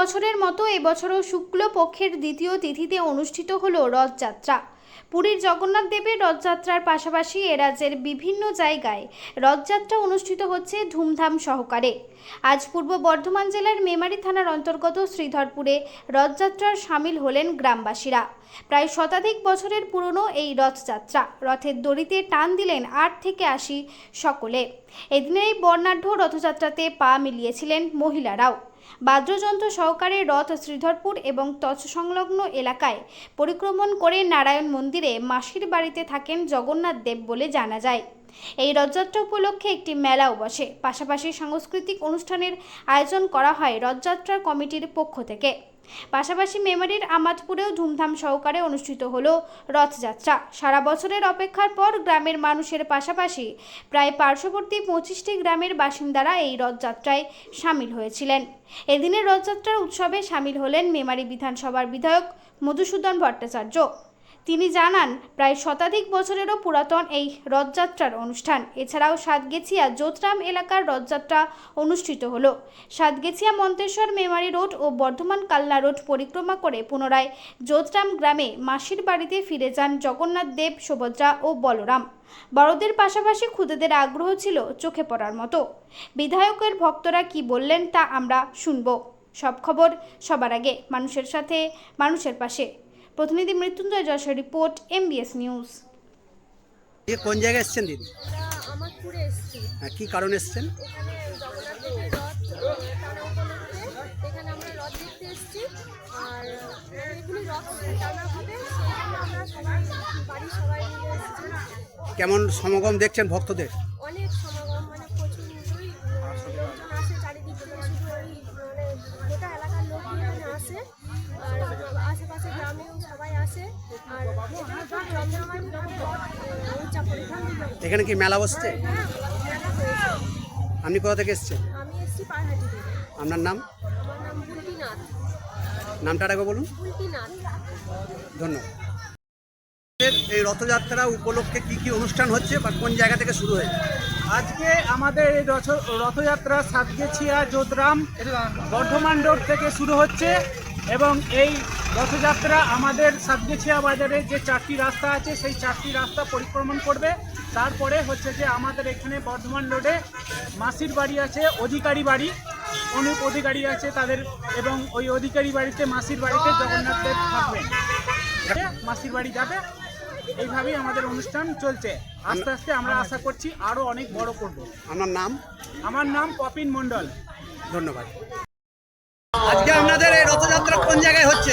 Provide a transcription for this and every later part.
বছরের মতো এবছরও শুক্ল পক্ষের দ্বিতীয় তিথিতে অনুষ্ঠিত হল রথযাত্রা। পুরীর জগন্নাথ দেবের রথযাত্রার পাশাপাশি এ রাজ্যের বিভিন্ন জায়গায় রথযাত্রা অনুষ্ঠিত হচ্ছে ধুমধাম সহকারে। আজ পূর্ব বর্ধমান জেলার মেমারি থানার অন্তর্গত শ্রীধরপুরে রথযাত্রার সামিল হলেন গ্রামবাসীরা। প্রায় শতাধিক বছরের পুরনো এই রথযাত্রা। রথের দড়িতে টান দিলেন আট থেকে আশি সকলে। এদিনের এই বর্ণাঢ্য রথযাত্রাতে পা মিলিয়েছিলেন মহিলারাও। বাদ্যযন্ত্র সহকারে রথ শ্রীধরপুর এবং তৎসংলগ্ন এলাকায় পরিক্রমণ করে নারায়ণ মন্দিরে মাসির বাড়িতে থাকেন জগন্নাথ দেব বলে জানা যায়। এই রথযাত্রা উপলক্ষে একটি মেলাও বসে। পাশাপাশি সাংস্কৃতিক অনুষ্ঠানের আয়োজন করা হয় রথযাত্রা কমিটির পক্ষ থেকে। পাশাপাশি মেমারির আমাদপুরেও ধুমধাম সহকারে অনুষ্ঠিত হল রথযাত্রা। সারা বছরের অপেক্ষার পর গ্রামের মানুষের পাশাপাশি প্রায় পার্শ্ববর্তী পঁচিশটি গ্রামের বাসিন্দারা এই রথযাত্রায় সামিল হয়েছিলেন। এদিনের রথযাত্রার উৎসবে সামিল হলেন মেমারি বিধানসভার বিধায়ক মধুসূদন ভট্টাচার্য। তিনি জানান, প্রায় শতাধিক বছরেরও পুরাতন এই রথযাত্রার অনুষ্ঠান। এছাড়াও সাতগেছিয়া যোতরাম এলাকার রথযাত্রা অনুষ্ঠিত হলো। সাতগেছিয়া মন্তেশ্বর মেমারি রোড ও বর্ধমান কালনা রোড পরিক্রমা করে পুনরায় যোতরাম গ্রামে মাসির বাড়িতে ফিরে যান জগন্নাথ দেব, সুভদ্রা ও বলরাম। বড়দের পাশাপাশি খুদেদের আগ্রহ ছিল চোখে পড়ার মতো। বিধায়কের ভক্তরা কি বললেন তা আমরা শুনব। সব খবর সবার আগে মানুষের সাথে, মানুষের পাশে। প্রতিনিধি Mrityunjay Jashore report MBS news কোন জায়গায় এসছেন দিদি? আমরা এসেছি। হ্যাঁ, কি কারণে এসছেন? এখানে জগন্নাথ দেবের রথ টানা উপলক্ষে এখানে আমরা রথ দেখতে এসেছি। আর মানে এগুলি রথ টানা হবে আমরা সবাই বাড়ির সবাই মিলে এসেছি। কেমন সমাগম দেখছেন ভক্তদের? এখানে কি মেলা বসছে? আপনি কোথা থেকে এসছেন? আমি এসেছি পাহাড়ি থেকে। আপনার নাম? আমার নাম বুলটিনাথ নামটা আগে বলুন। ধন্যবাদ। এই রথযাত্রা উপলক্ষে কি কি অনুষ্ঠান হচ্ছে বা কোন জায়গা থেকে শুরু হয়েছে? আজকে আমাদের এই রথ- রথযাত্রা সাতগেছিয়া যোদরাম বর্ধমান রোড থেকে শুরু হচ্ছে এবং এই রথযাত্রা আমাদের সাতগেছিয়া বাজারে যে চারটি রাস্তা আছে সেই চারটি রাস্তা পরিক্রমণ করবে। তারপরে হচ্ছে যে আমাদের এখানে বর্ধমান রোডে মাসির বাড়ি আছে অধিকারী বাড়ি অনেক অধিকারী আছে তাদের এবং ওই অধিকারী বাড়িতে মাসির বাড়িতে জগন্নাথ দেব থাকবেন। মাসির বাড়ি যাবে। এইভাবেই আমাদের অনুষ্ঠান চলছে। আস্তে আস্তে আমরা আশা করছি আরও অনেক বড় করব। আমার নাম? আমার নাম কপিন মণ্ডল। ধন্যবাদ। আজকে আপনাদের রথযাত্রা কোন জায়গায় হচ্ছে?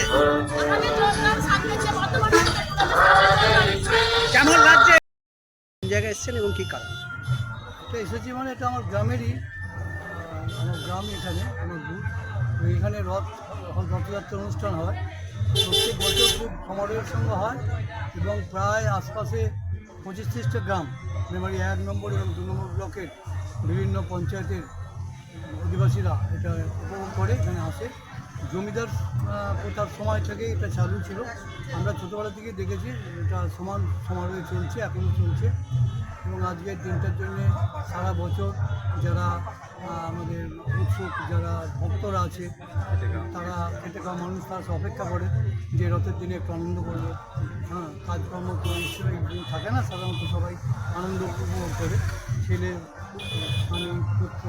কেমন লাগছে? কোন জায়গায় এসছেন এবং কি কারণ? এটা এসেছি মানে এটা আমার গ্রামেরই আমার গ্রাম এখানে আমার তো এখানে রথ রথযাত্রা অনুষ্ঠান হয়। প্রত্যেক বছর খুব সমারোহের সঙ্গে হয় এবং প্রায় আশপাশে পঁচিশ ত্রিশটা গ্রাম মেমারি এক নম্বর এবং দু নম্বর ব্লকের বিভিন্ন পঞ্চায়েতের অধিবাসীরা এটা উপভোগ করে এখানে আসে। জমিদার প্রথার সময় থেকে এটা চালু ছিল। আমরা ছোটোবেলা থেকে দেখেছি, এটা সমান সমারোহে চলছে, এখনও চলছে। এবং আজকের দিনটার জন্য সারা বছর যারা আমাদের উৎসুক, যারা ভক্তরা আছে, তারা খেটে খাওয়া মানুষ, তারা অপেক্ষা করে যে রথের দিনে একটু আনন্দ করবে। হ্যাঁ কাজকর্ম তো ঈশ্বরের থাকে না, সাধারণত সবাই আনন্দ উপভোগ করে। ছেলে স্বামী পুত্র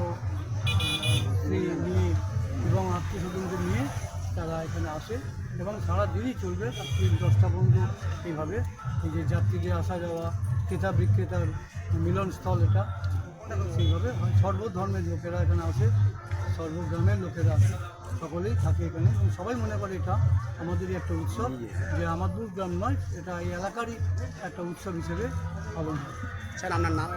আসে এবং সারা দিনই চলবে, রাত্রি দশটা পর্যন্ত এইভাবে। এই যে যাত্রীদের আসা যাওয়া, ক্রেতা বিক্রেতার মিলনস্থল এটা, সেইভাবে সর্বধর্মের লোকেরা এখানে আসে সর্বগ্রামের লোকেরা সকলেই থাকে এখানে। এবং সবাই মনে করে এটা আমাদেরই একটা উৎসব, যে আমাদের গ্রাম নয়, এটা এই এলাকারই একটা উৎসব হিসেবে পালন হয়। স্যার, আপনার নাম?